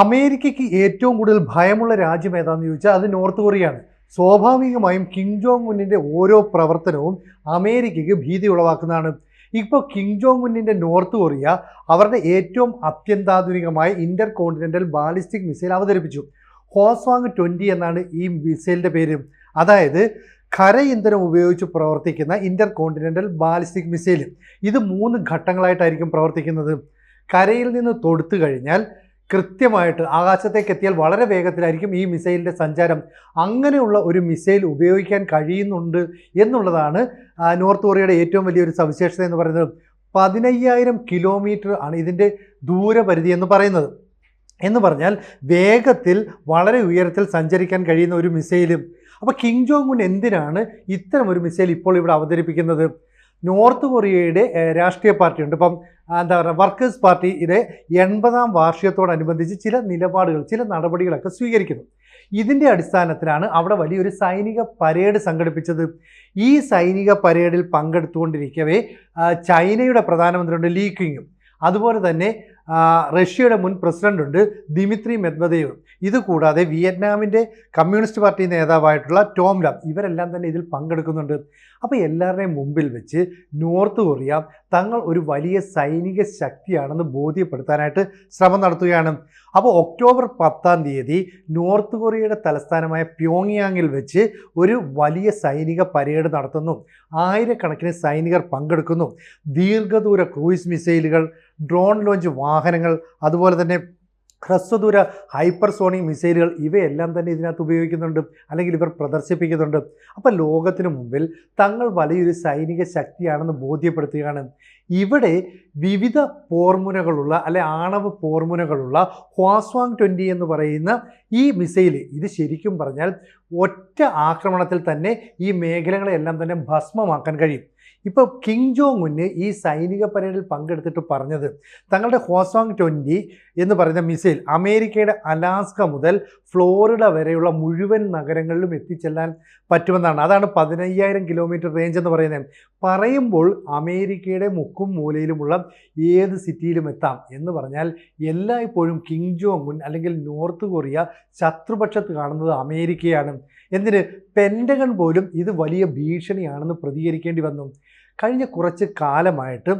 അമേരിക്കയ്ക്ക് ഏറ്റവും കൂടുതൽ ഭയമുള്ള രാജ്യം ഏതാണെന്ന് ചോദിച്ചാൽ അത് നോർത്ത് കൊറിയയാണ്. സ്വാഭാവികമായും കിം ജോങ് ഉന്നിന്റെ ഓരോ പ്രവർത്തനവും അമേരിക്കയ്ക്ക് ഭീതി ഉളവാക്കുന്നതാണ്. ഇപ്പോൾ കിം ജോങ് ഉന്നിന്റെ നോർത്ത് കൊറിയ അവരുടെ ഏറ്റവും അത്യന്താധുനികമായ ഇന്റർ കോണ്ടിനെന്റൽ ബാലിസ്റ്റിക് മിസൈൽ അവതരിപ്പിച്ചു. ഹോസ്വാങ് ട്വന്റി എന്നാണ് ഈ മിസൈലിന്റെ പേര്. അതായത് ഖര ഇന്ധനം ഉപയോഗിച്ച് പ്രവർത്തിക്കുന്ന ഇന്റർ കോണ്ടിനെന്റൽ ബാലിസ്റ്റിക് മിസൈൽ ഇത് മൂന്ന് ഘട്ടങ്ങളായിട്ടായിരിക്കും പ്രവർത്തിക്കുന്നത്. കരയിൽ നിന്ന് തൊടുത്തു കഴിഞ്ഞാൽ കൃത്യമായിട്ട് ആകാശത്തേക്ക് എത്തിയാൽ വളരെ വേഗത്തിലായിരിക്കും ഈ മിസൈലിന്റെ സഞ്ചാരം. അങ്ങനെയുള്ള ഒരു മിസൈൽ ഉപയോഗിക്കാൻ കഴിയുന്നുണ്ട് എന്നുള്ളതാണ് നോർത്ത് കൊറിയയുടെ ഏറ്റവും വലിയൊരു സവിശേഷത എന്ന് പറയുന്നത്. പതിനയ്യായിരം കിലോമീറ്റർ ആണ് ഇതിന്റെ ദൂരപരിധി എന്ന് പറയുന്നത്. എന്ന് പറഞ്ഞാൽ വേഗത്തിൽ വളരെ ഉയരത്തിൽ സഞ്ചരിക്കാൻ കഴിയുന്ന ഒരു മിസൈലും. അപ്പോൾ കിങ് ജോങ് ഉൻ എന്തിനാണ് ഇത്തരം ഒരു മിസൈൽ ഇപ്പോൾ ഇവിടെ അവതരിപ്പിക്കുന്നത്? നോർത്ത് കൊറിയയുടെ രാഷ്ട്രീയ പാർട്ടിയുണ്ട്. ഇപ്പം എന്താ പറയുക വർക്കേഴ്സ് പാർട്ടിയുടെ എൺപതാം വാർഷികത്തോടനുബന്ധിച്ച് ചില നിലപാടുകൾ ചില നടപടികളൊക്കെ സ്വീകരിക്കുന്നു. ഇതിന്റെ അടിസ്ഥാനത്തിലാണ് അവിടെ വലിയൊരു സൈനിക പരേഡ് സംഘടിപ്പിച്ചത്. ഈ സൈനിക പരേഡിൽ പങ്കെടുത്തുകൊണ്ടിരിക്കവേ ചൈനയുടെ പ്രധാനമന്ത്രിയുണ്ട് ലീ കിങ്ങും അതുപോലെ തന്നെ റഷ്യയുടെ മുൻ പ്രസിഡന്റുണ്ട് ദിമിത്രി മെദ്വദേവും. ഇത് കൂടാതെ വിയറ്റ്നാമിന്റെ കമ്മ്യൂണിസ്റ്റ് പാർട്ടി നേതാവായിട്ടുള്ള ടോം ലാബ് ഇവരെല്ലാം തന്നെ ഇതിൽ പങ്കെടുക്കുന്നുണ്ട്. അപ്പോൾ എല്ലാവരുടെയും മുമ്പിൽ വെച്ച് നോർത്ത് കൊറിയ തങ്ങൾ ഒരു വലിയ സൈനിക ശക്തിയാണെന്ന് ബോധ്യപ്പെടുത്താനായിട്ട് ശ്രമം നടത്തുകയാണ്. അപ്പോൾ ഒക്ടോബർ പത്താം തീയതി നോർത്ത് കൊറിയയുടെ തലസ്ഥാനമായ പ്യോങ്യാങ്ങിൽ വെച്ച് ഒരു വലിയ സൈനിക പരേഡ് നടത്തുന്നു. ആയിരക്കണക്കിന് സൈനികർ പങ്കെടുക്കുന്നു. ദീർഘദൂര ക്രൂയിസ് മിസൈലുകൾ ഡ്രോൺ ലോഞ്ച് വാഹനങ്ങൾ അതുപോലെ തന്നെ ഹ്രസ്വദൂര ഹൈപ്പർസോണിക് മിസൈലുകൾ ഇവയെല്ലാം തന്നെ ഇതിനകത്ത് ഉപയോഗിക്കുന്നുണ്ട് അല്ലെങ്കിൽ ഇവർ പ്രദർശിപ്പിക്കുന്നുണ്ട്. അപ്പോൾ ലോകത്തിന് മുമ്പിൽ തങ്ങൾ വലിയൊരു സൈനിക ശക്തിയാണെന്ന് ബോധ്യപ്പെടുത്തുകയാണ്. ഇവിടെ വിവിധ പോർമുനകളുള്ള അല്ലെ ആണവ പോർമുനകളുള്ള ഹ്വാസ്വാങ് ട്വന്റി എന്ന് പറയുന്ന ഈ മിസൈൽ ഇത് ശരിക്കും പറഞ്ഞാൽ ഒറ്റ ആക്രമണത്തിൽ തന്നെ ഈ മേഖലകളെല്ലാം തന്നെ ഭസ്മമാക്കാൻ കഴിയും. ഇപ്പോൾ കിങ് ജോങ് ഉന്ന് ഈ സൈനിക പരേഡിൽ പങ്കെടുത്തിട്ട് പറഞ്ഞത് തങ്ങളുടെ ഹോസോങ് ട്വന്റി എന്ന് പറയുന്ന മിസൈൽ അമേരിക്കയുടെ അലാസ്ക മുതൽ ഫ്ലോറിഡ വരെയുള്ള മുഴുവൻ നഗരങ്ങളിലും എത്തിച്ചെല്ലാൻ പറ്റുമെന്നാണ്. അതാണ് പതിനയ്യായിരം കിലോമീറ്റർ റേഞ്ച് എന്ന് പറയുന്നത്. പറയുമ്പോൾ അമേരിക്കയുടെ മുക്കും മൂലയിലുമുള്ള ഏത് സിറ്റിയിലും എത്താം എന്ന് പറഞ്ഞാൽ എല്ലായ്പ്പോഴും കിങ് ജോങ് ഉൻ അല്ലെങ്കിൽ നോർത്ത് കൊറിയ ശത്രുപക്ഷത്ത് കാണുന്നത് അമേരിക്കയാണ്. എന്തിന്? പെൻഡഗൺ പോലും ഇത് വലിയ ഭീഷണിയാണെന്ന് പ്രതികരിക്കേണ്ടി വന്നു. കഴിഞ്ഞ കുറച്ച് കാലമായിട്ട്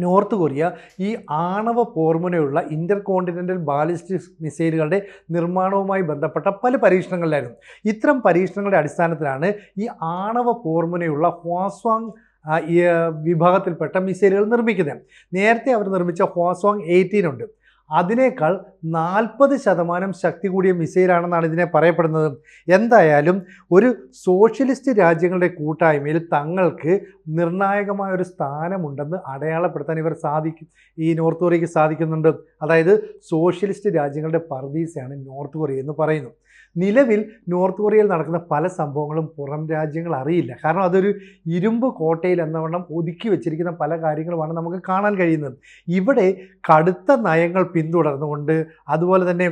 നോർത്ത് കൊറിയ ഈ ആണവ പോർമുനയുള്ള ഇന്റർ കോണ്ടിനെന്റൽ ബാലിസ്റ്റിക് മിസൈലുകളുടെ നിർമ്മാണവുമായി ബന്ധപ്പെട്ട പല പരീക്ഷണങ്ങളിലായിരുന്നു. ഇത്തരം പരീക്ഷണങ്ങളുടെ അടിസ്ഥാനത്തിലാണ് ഈ ആണവ പോർമുനയുള്ള ഹ്വാസ്വാങ് വിഭാഗത്തിൽപ്പെട്ട മിസൈലുകൾ നിർമ്മിക്കുന്നത്. നേരത്തെ അവർ നിർമ്മിച്ച ഹ്വാസ്വാങ് എയ്റ്റീൻ ഉണ്ട്. അതിനേക്കാൾ നാൽപ്പത് ശതമാനം ശക്തി കൂടിയ മിസൈലാണെന്നാണ് ഇതിനെ പറയപ്പെടുന്നത്. എന്തായാലും ഒരു സോഷ്യലിസ്റ്റ് രാജ്യങ്ങളുടെ കൂട്ടായ്മയിൽ തങ്ങൾക്ക് നിർണായകമായ ഒരു സ്ഥാനമുണ്ടെന്ന് അടയാളപ്പെടുത്താൻ ഇവർ സാധിക്കും ഈ നോർത്ത് കൊറിയയ്ക്ക് സാധിക്കുന്നുണ്ട്. അതായത് സോഷ്യലിസ്റ്റ് രാജ്യങ്ങളുടെ പർദീസയാണ് നോർത്ത് കൊറിയ എന്ന് പറയുന്നു. നിലവിൽ നോർത്ത് കൊറിയയിൽ നടക്കുന്ന പല സംഭവങ്ങളും പുറം രാജ്യങ്ങൾ അറിയില്ല. കാരണം അതൊരു ഇരുമ്പ് കോട്ടയിൽ എന്നവണ്ണം ഒതുക്കി വെച്ചിരിക്കുന്ന പല കാര്യങ്ങളുമാണ് നമുക്ക് കാണാൻ കഴിയുന്നത്. ഇവിടെ കടുത്ത നയങ്ങൾ പിന്തുടർന്നുകൊണ്ട് അതുപോലെ തന്നെ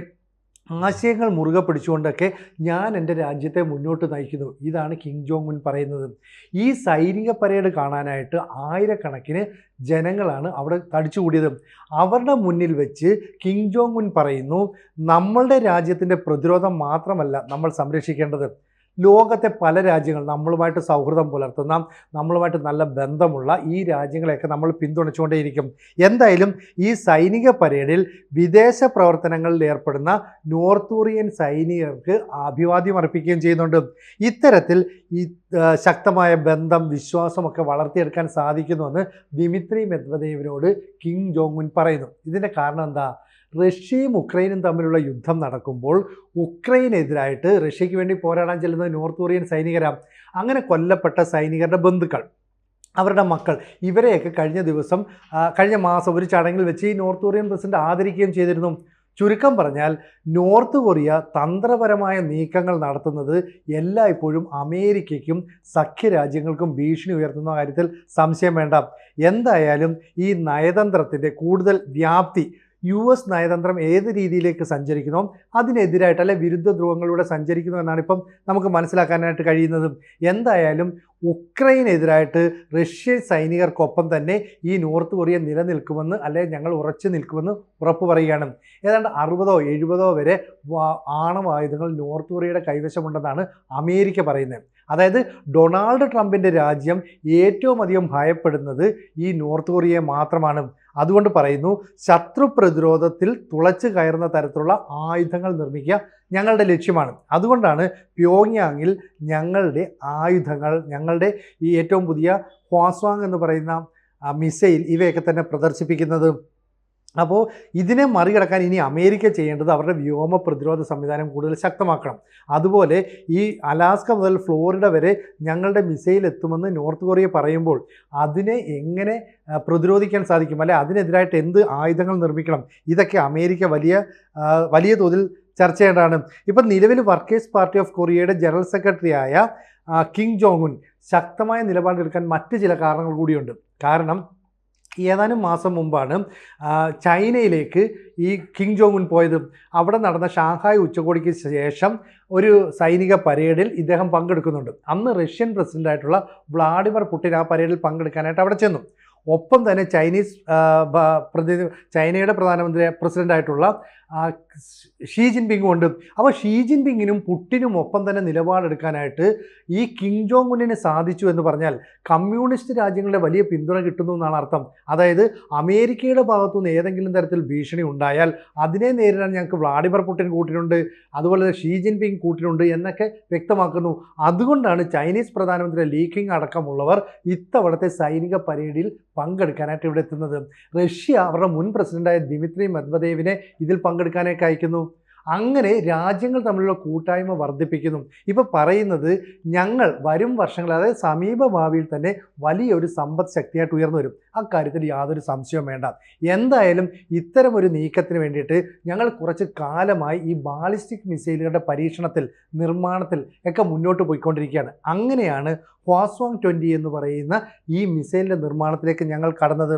ആശയങ്ങൾ മുറുകെ പിടിച്ചുകൊണ്ടൊക്കെ ഞാൻ എന്റെ രാജ്യത്തെ മുന്നോട്ട് നയിക്കുന്നു. ഇതാണ് കിങ് ജോങ് മുൻ പറയുന്നത്. ഈ സൈനിക പരേഡ് കാണാനായിട്ട് ആയിരക്കണക്കിന് ജനങ്ങളാണ് അവിടെ തടിച്ചുകൂടിയത് അവരുടെ മുന്നിൽ വെച്ച് കിങ് ജോങ് മുൻ പറയുന്നു നമ്മളുടെ രാജ്യത്തിന്റെ പ്രതിരോധം മാത്രമല്ല നമ്മൾ സംരക്ഷിക്കേണ്ടത്. ലോകത്തെ പല രാജ്യങ്ങൾ നമ്മളുമായിട്ട് സൗഹൃദം പുലർത്തുന്ന നമ്മളുമായിട്ട് നല്ല ബന്ധമുള്ള ഈ രാജ്യങ്ങളെയൊക്കെ നമ്മൾ പിന്തുണച്ചുകൊണ്ടേയിരിക്കും. എന്തായാലും ഈ സൈനിക പരേഡിൽ വിദേശ പ്രവർത്തനങ്ങളിൽ ഏർപ്പെടുന്ന നോർത്ത് കൊറിയൻ സൈനികർക്ക് അഭിവാദ്യം അർപ്പിക്കുകയും ചെയ്യുന്നുണ്ട്. ഇത്തരത്തിൽ ഈ ശക്തമായ ബന്ധം വിശ്വാസമൊക്കെ വളർത്തിയെടുക്കാൻ സാധിക്കുന്നുവെന്ന് ദിമിത്രി മെദ്വദേവിനോട് കിങ് ജോങ് ഉൻ പറയുന്നു. ഇതിന്റെ കാരണം എന്താ? റഷ്യയും ഉക്രൈനും തമ്മിലുള്ള യുദ്ധം നടക്കുമ്പോൾ ഉക്രൈനെതിരായിട്ട് റഷ്യയ്ക്ക് വേണ്ടി പോരാടാൻ ചെല്ലുന്ന നോർത്ത് കൊറിയൻ സൈനികരാണ് അങ്ങനെ കൊല്ലപ്പെട്ട സൈനികരുടെ ബന്ധുക്കൾ അവരുടെ മക്കൾ ഇവരെയൊക്കെ കഴിഞ്ഞ ദിവസം കഴിഞ്ഞ മാസം ഒരു ചടങ്ങിൽ വെച്ച് ഈ നോർത്ത് കൊറിയൻ പ്രസിഡന്റ് ആദരിക്കുകയും ചെയ്തിരുന്നു. ചുരുക്കം പറഞ്ഞാൽ നോർത്ത് കൊറിയ തന്ത്രപരമായ നീക്കങ്ങൾ നടത്തുന്നത് എല്ലായ്പ്പോഴും അമേരിക്കയ്ക്കും സഖ്യരാജ്യങ്ങൾക്കും ഭീഷണി ഉയർത്തുന്ന കാര്യത്തിൽ സംശയം വേണ്ട. എന്തായാലും ഈ നയതന്ത്രത്തിന്റെ കൂടുതൽ വ്യാപ്തി യു എസ് നയതന്ത്രം ഏത് രീതിയിലേക്ക് സഞ്ചരിക്കുന്നു? അതിനെതിരായിട്ട് അല്ലെ വിരുദ്ധ ധ്രുവങ്ങളിലൂടെ സഞ്ചരിക്കുന്നു എന്നാണ് ഇപ്പം നമുക്ക് മനസ്സിലാക്കാനായിട്ട് കഴിയുന്നത്. എന്തായാലും ഉക്രൈനെതിരായിട്ട് റഷ്യൻ സൈനികർക്കൊപ്പം തന്നെ ഈ നോർത്ത് കൊറിയ നിലനിൽക്കുമെന്ന് അല്ലെ ഞങ്ങൾ ഉറച്ചു നിൽക്കുമെന്ന് ഉറപ്പ് പറയുകയാണ്. ഏതാണ്ട് അറുപതോ എഴുപതോ വരെ ആണവായുധങ്ങൾ നോർത്ത് കൊറിയയുടെ കൈവശമുണ്ടെന്നാണ് അമേരിക്ക പറയുന്നത്. അതായത് ഡൊണാൾഡ് ട്രംപിന്റെ രാജ്യം ഏറ്റവും അധികം ഭയപ്പെടുന്നത് ഈ നോർത്ത് കൊറിയയെ മാത്രമാണ്. അതുകൊണ്ട് പറയുന്നു ശത്രു പ്രതിരോധത്തിൽ തുളച്ചു കയറുന്ന തരത്തിലുള്ള ആയുധങ്ങൾ നിർമ്മിക്കുക ഞങ്ങളുടെ ലക്ഷ്യമാണ്. അതുകൊണ്ടാണ് പ്യോങ്യാങ്ങിൽ ഞങ്ങളുടെ ആയുധങ്ങൾ ഞങ്ങളുടെ ഈ ഏറ്റവും പുതിയ ഹ്വാസ്വാങ് എന്ന് പറയുന്ന മിസൈൽ ഇവയൊക്കെ തന്നെ പ്രദർശിപ്പിക്കുന്നത്. അപ്പോൾ ഇതിനെ മറികടക്കാൻ ഇനി അമേരിക്ക ചെയ്യേണ്ടത് അവരുടെ വ്യോമ പ്രതിരോധ സംവിധാനം കൂടുതൽ ശക്തമാക്കണം. അതുപോലെ ഈ അലാസ്ക മുതൽ ഫ്ലോറിഡ വരെ ഞങ്ങളുടെ മിസൈൽ എത്തുമെന്ന് നോർത്ത് കൊറിയ പറയുമ്പോൾ അതിനെ എങ്ങനെ പ്രതിരോധിക്കാൻ സാധിക്കും? അല്ലെ അതിനെതിരായിട്ട് എന്ത് ആയുധങ്ങൾ നിർമ്മിക്കണം? ഇതൊക്കെ അമേരിക്ക വലിയ വലിയ തോതിൽ ചർച്ച ചെയ്യേണ്ടതാണ്. ഇപ്പം നിലവിൽ വർക്കേഴ്സ് പാർട്ടി ഓഫ് കൊറിയയുടെ ജനറൽ സെക്രട്ടറി ആയ കിങ് ജോങുൻ ശക്തമായ നിലപാടെടുക്കാൻ മറ്റ് ചില കാരണങ്ങൾ കൂടിയുണ്ട്. കാരണം ഏതാനും മാസം മുമ്പാണ് ചൈനയിലേക്ക് ഈ കിങ് ജോങ് ഉൻ പോയത്. അവിടെ നടന്ന ഷാങ്ഹായ് ഉച്ചകോടിക്ക് ശേഷം ഒരു സൈനിക പരേഡിൽ ഇദ്ദേഹം പങ്കെടുക്കുന്നുണ്ട്. അന്ന് റഷ്യൻ പ്രസിഡന്റായിട്ടുള്ള വ്ളാഡിമർ പുടിൻ ആ പരേഡിൽ പങ്കെടുക്കാനായിട്ട് അവിടെ ചെന്നു. ഒപ്പം തന്നെ ചൈനീസ് പ്രതി ചൈനയുടെ പ്രധാനമന്ത്രി പ്രസിഡന്റായിട്ടുള്ള ഷീ ജിൻപിങ്ങും ഉണ്ട്. അപ്പോൾ ഷീ ജിൻപിങ്ങിനും പുട്ടിനും ഒപ്പം തന്നെ നിലപാടെടുക്കാനായിട്ട് ഈ കിങ് ജോങ് ഉന്നിന് സാധിച്ചു എന്ന് പറഞ്ഞാൽ കമ്മ്യൂണിസ്റ്റ് രാജ്യങ്ങളുടെ വലിയ പിന്തുണ കിട്ടുന്നു എന്നാണ് അർത്ഥം. അതായത് അമേരിക്കയുടെ ഭാഗത്തുനിന്ന് ഏതെങ്കിലും തരത്തിൽ ഭീഷണി ഉണ്ടായാൽ അതിനെ നേരിടാൻ ഞങ്ങൾക്ക് വ്ളാഡിമർ പുട്ടിൻ കൂട്ടിനുണ്ട് അതുപോലെ ഷീ ജിൻപിങ് കൂട്ടിനുണ്ട് എന്നൊക്കെ വ്യക്തമാക്കുന്നു. അതുകൊണ്ടാണ് ചൈനീസ് പ്രധാനമന്ത്രി ലീ അടക്കമുള്ളവർ ഇത്തവണത്തെ സൈനിക പരേഡിൽ പങ്കെടുക്കാനായിട്ട് ഇവിടെ എത്തുന്നത്. റഷ്യ അവരുടെ മുൻ പ്രസിഡന്റായ ദിമിത്രി മെദ്വദേവിനെ ഇതിൽ പങ്കെടുക്കാനൊക്കെ അയക്കുന്നു. അങ്ങനെ രാജ്യങ്ങൾ തമ്മിലുള്ള കൂട്ടായ്മ വർദ്ധിപ്പിക്കുന്നു. ഇപ്പോൾ പറയുന്നത് ഞങ്ങൾ വരും വർഷങ്ങൾ അതായത് സമീപ ഭാവിയിൽ തന്നെ വലിയൊരു സമ്പദ് ശക്തിയായിട്ട് ഉയർന്നു വരും. അക്കാര്യത്തിൽ യാതൊരു സംശയവും വേണ്ട. എന്തായാലും ഇത്തരം ഒരു നീക്കത്തിന് വേണ്ടിയിട്ട് ഞങ്ങൾ കുറച്ച് കാലമായി ഈ ബാലിസ്റ്റിക് മിസൈലുകളുടെ പരീക്ഷണത്തിൽ നിർമ്മാണത്തിൽ ഒക്കെ മുന്നോട്ട് പോയിക്കൊണ്ടിരിക്കുകയാണ്. അങ്ങനെയാണ് ഹ്വാസ്വാങ് ട്വന്റി എന്ന് പറയുന്ന ഈ മിസൈലിന്റെ നിർമ്മാണത്തിലേക്ക് ഞങ്ങൾ കടന്നത്.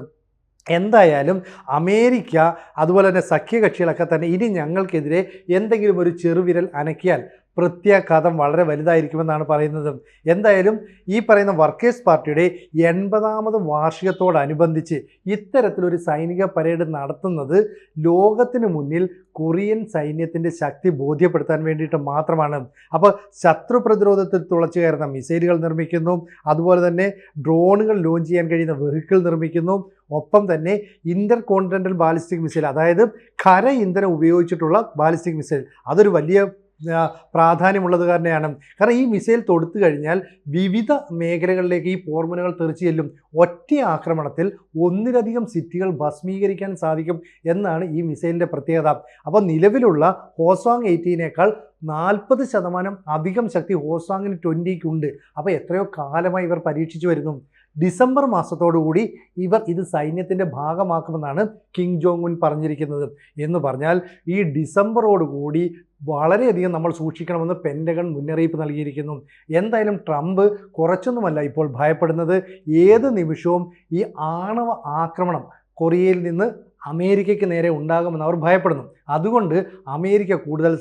എന്തായാലും അമേരിക്ക അതുപോലെ തന്നെ സഖ്യകക്ഷികളൊക്കെ തന്നെ ഇനി ഞങ്ങൾക്കെതിരെ എന്തെങ്കിലും ഒരു ചെറുവിരൽ അനക്കിയാൽ പ്രത്യാഘാതം വളരെ വലുതായിരിക്കുമെന്നാണ് പറയുന്നത്. എന്തായാലും ഈ പറയുന്ന വർക്കേഴ്സ് പാർട്ടിയുടെ എൺപതാമത് വാർഷികത്തോടനുബന്ധിച്ച് ഇത്തരത്തിലൊരു സൈനിക പരേഡ് നടത്തുന്നത് ലോകത്തിന് മുന്നിൽ കൊറിയൻ സൈന്യത്തിന്റെ ശക്തി ബോധ്യപ്പെടുത്താൻ വേണ്ടിയിട്ട് മാത്രമാണ്. അപ്പോൾ ശത്രു പ്രതിരോധത്തിൽ തുളച്ചു കയറുന്ന മിസൈലുകൾ നിർമ്മിക്കുന്നു. അതുപോലെ തന്നെ ഡ്രോണുകൾ ലോഞ്ച് ചെയ്യാൻ കഴിയുന്ന വെഹിക്കിൾ നിർമ്മിക്കുന്നു. ഒപ്പം തന്നെ ഇന്റർ കോണ്ടിനെന്റൽ ബാലിസ്റ്റിക് മിസൈൽ അതായത് ഖര ഇന്ധനം ഉപയോഗിച്ചിട്ടുള്ള ബാലിസ്റ്റിക് മിസൈൽ. അതൊരു വലിയ പ്രാധാന്യമുള്ളത് കാരണമാണ് കാരണം ഈ മിസൈൽ തൊടുത്തു കഴിഞ്ഞാൽ വിവിധ മേഖലകളിലേക്ക് ഈ തെറിച്ചു ചെല്ലും. ഒറ്റ ആക്രമണത്തിൽ ഒന്നിലധികം സിറ്റികൾ ഭസ്മീകരിക്കാൻ സാധിക്കും എന്നാണ് ഈ മിസൈലിന്റെ പ്രത്യേകത. അപ്പോൾ നിലവിലുള്ള ഹോസ്വാങ് എയ്റ്റീനേക്കാൾ നാൽപ്പത് ശതമാനം അധികം ശക്തി ഹോസാങ്ങിന് ട്വന്റിക്കുണ്ട് അപ്പോൾ എത്രയോ കാലമായി ഇവർ പരീക്ഷിച്ചു വരുന്നു. ഡിസംബർ മാസത്തോടുകൂടി ഇവർ ഇത് സൈന്യത്തിന്റെ ഭാഗമാക്കുമെന്നാണ് കിങ് ജോങ് ഉൻ പറഞ്ഞിരിക്കുന്നത്. എന്ന് പറഞ്ഞാൽ ഈ ഡിസംബറോടുകൂടി വളരെയധികം നമ്മൾ സൂക്ഷിക്കണമെന്ന് പെൻഡഗൺ മുന്നറിയിപ്പ് നൽകിയിരിക്കുന്നു. എന്തായാലും ട്രംപ് കുറച്ചൊന്നുമല്ല ഇപ്പോൾ ഭയപ്പെടുന്നത് ഏത് നിമിഷവും ഈ ആണവ ആക്രമണം കൊറിയയിൽ നിന്ന് അമേരിക്കയ്ക്ക് നേരെ ഉണ്ടാകുമെന്ന് അവർ ഭയപ്പെടുന്നു. അതുകൊണ്ട് അമേരിക്ക കൂടുതൽ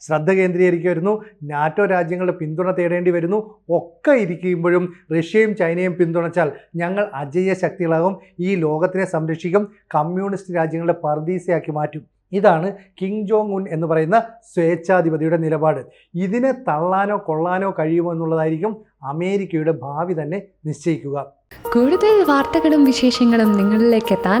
ശ്രദ്ധ കേന്ദ്രീകരിക്കുക വരുന്നു നാറ്റോ രാജ്യങ്ങളുടെ പിന്തുണ തേടേണ്ടി വരുന്നു. ഒക്കെ ഇരിക്കുമ്പോഴും റഷ്യയും ചൈനയും പിന്തുണച്ചാൽ ഞങ്ങൾ അജയ്യ ശക്തികളാകും. ഈ ലോകത്തിനെ സംരക്ഷിക്കും. കമ്മ്യൂണിസ്റ്റ് രാജ്യങ്ങളുടെ പർദീസയാക്കി മാറ്റും. ഇതാണ് കിങ് ജോങ് ഉൻ എന്ന് പറയുന്ന സ്വേച്ഛാധിപതിയുടെ നിലപാട്. ഇതിനെ തള്ളാനോ കൊള്ളാനോ കഴിയുമോ എന്നുള്ളതായിരിക്കും അമേരിക്കയുടെ ഭാവി തന്നെ നിശ്ചയിക്കുക. കൂടുതൽ വാർത്തകളും വിശേഷങ്ങളും നിങ്ങളിലേക്ക് എത്താൻ